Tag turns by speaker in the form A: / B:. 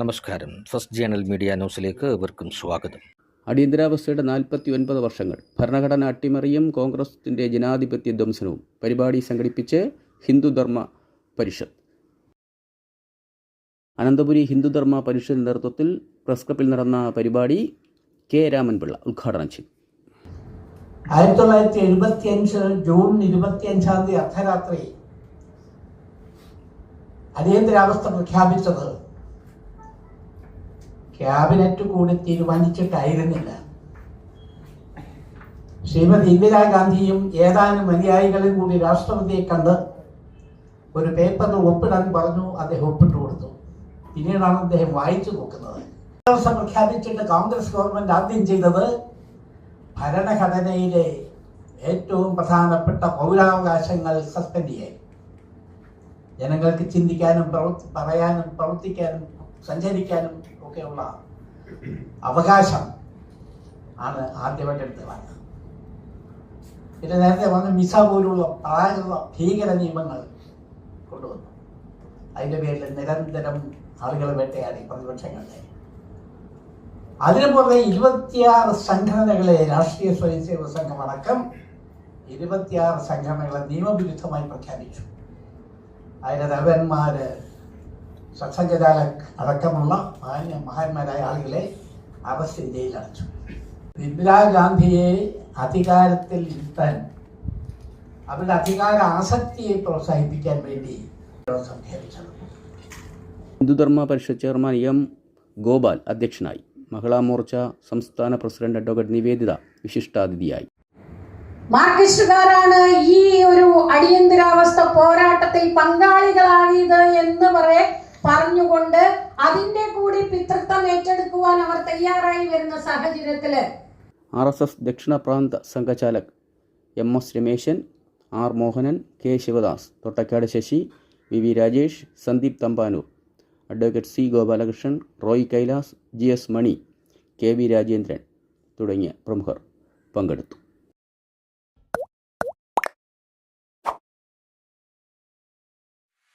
A: നമസ്കാരം. First journal media ന്യൂസിലേക്ക് ഏവർക്കും സ്വാഗതം.
B: അടിയന്തരാവസ്ഥയുടെ നാൽപ്പത്തി ഒൻപത് വർഷങ്ങൾ ഭരണഘടന അട്ടിമറിയും കോൺഗ്രസിന്റെ ജനാധിപത്യ ധ്വംസനവും. പരിപാടി സംഘടിപ്പിച്ച് ഹിന്ദുധർമ്മ പരിഷത്ത്. അനന്തപുരി ഹിന്ദുധർമ്മ പരിഷത്തിന്റെ നേതൃത്വത്തിൽ പ്രസ് ക്ലബിൽ നടന്ന പരിപാടി കെ രാമൻപിള്ള ഉദ്ഘാടനം ചെയ്തു.
C: ആയിരത്തി തൊള്ളായിരത്തി എഴുപത്തി അഞ്ച് ജൂൺ ഇരുപത്തി അഞ്ചാം തീയതി അർദ്ധരാത്രി അടിയന്തരാവസ്ഥ പ്രഖ്യാപിച്ചത് ക്യാബിനറ്റ് കൂടി തീരുമാനിച്ചിട്ടായിരുന്നില്ല. ശ്രീമതി ഇന്ദിരാഗാന്ധിയും ഏതാനും അനുയായികളും കൂടി രാഷ്ട്രപതിയെ കണ്ട് ഒരു പേപ്പറിന് ഒപ്പിടാൻ പറഞ്ഞു അദ്ദേഹം ഒപ്പിട്ട് കൊടുത്തു. പിന്നീടാണ് അദ്ദേഹം വായിച്ചു നോക്കുന്നത്. അവസ്ഥ പ്രഖ്യാപിച്ചിട്ട് കോൺഗ്രസ് ഗവൺമെന്റ് ആദ്യം ചെയ്തത് ഭരണഘടനയിലെ ഏറ്റവും പ്രധാനപ്പെട്ട പൗരാവകാശങ്ങൾ സസ്പെൻഡ് ചെയ്യാൻ. ജനങ്ങൾക്ക് ചിന്തിക്കാനും പ്രവർത്തി പറയാനും പ്രവർത്തിക്കാനും സഞ്ചരിക്കാനും ഒക്കെയുള്ള അവകാശം ആണ് ആദ്യമായിട്ട് എടുത്ത് എടുത്തത് പിന്നെ നേരത്തെ വന്ന് മിസ പോലുള്ള പ്രായമുള്ള ഭീകര നിയമങ്ങൾ കൊണ്ടുവന്നു. അതിന്റെ പേരിൽ നിരന്തരം ആളുകൾ വേട്ടയാടി പ്രതിപക്ഷങ്ങളുടെ അതിനു പുറമെ ഇരുപത്തിയാറ് സംഘടനകളെ രാഷ്ട്രീയ സ്വയംസേവക സംഘം അടക്കം ഇരുപത്തിയാറ് സംഘടനകളെ നിയമവിരുദ്ധമായി പ്രഖ്യാപിച്ചു. അതിന്റെ തലവന്മാര് സത്സംഗജാലക് അടക്കമുള്ള മാന്യ മഹാന്മാരായ ആളുകളെ അറസ്റ്റ് ജയിലടച്ചു ഇന്ദിരാഗാന്ധിയെ അധികാരത്തിൽ ഇരുത്താൻ അവരുടെ അധികാര ആസക്തിയെ പ്രോത്സാഹിപ്പിക്കാൻ വേണ്ടി
B: ഹിന്ദുധർമ്മ പരിഷത്ത് ചെയർമാൻ എം ഗോപാൽ അധ്യക്ഷനായി. മഹിളാ മോർച്ച സംസ്ഥാന പ്രസിഡന്റ് അഡ്വക്കേറ്റ് നിവേദിത വിശിഷ്ടാതിഥിയായി.
D: മാർക്സിസ്റ്റുകാരാണ് ഈ ഒരു അടിയന്തരാവസ്ഥ പോരാട്ടത്തിൽ പങ്കാളികളായത് എന്ന് പറയെ പറഞ്ഞുകൊണ്ട് അതിന്റെ കൂടി പിതൃത്വം ഏറ്റെടുക്കുവാൻ അവർ തയ്യാറായി വരുന്ന സാഹചര്യത്തിൽ
B: ആർ എസ് എസ് ദക്ഷിണ പ്രാന്ത സംഘചാലക് M S Remesan R Mohanan K Sivadas Thottakkad Sasi V V Rajesh Sandeep Thampanoor advocate C Gopalakrishnan Roy Kailas G S Mani K V Rajendran തുടങ്ങിയ പ്രമുഖർ പങ്കെടുത്തു.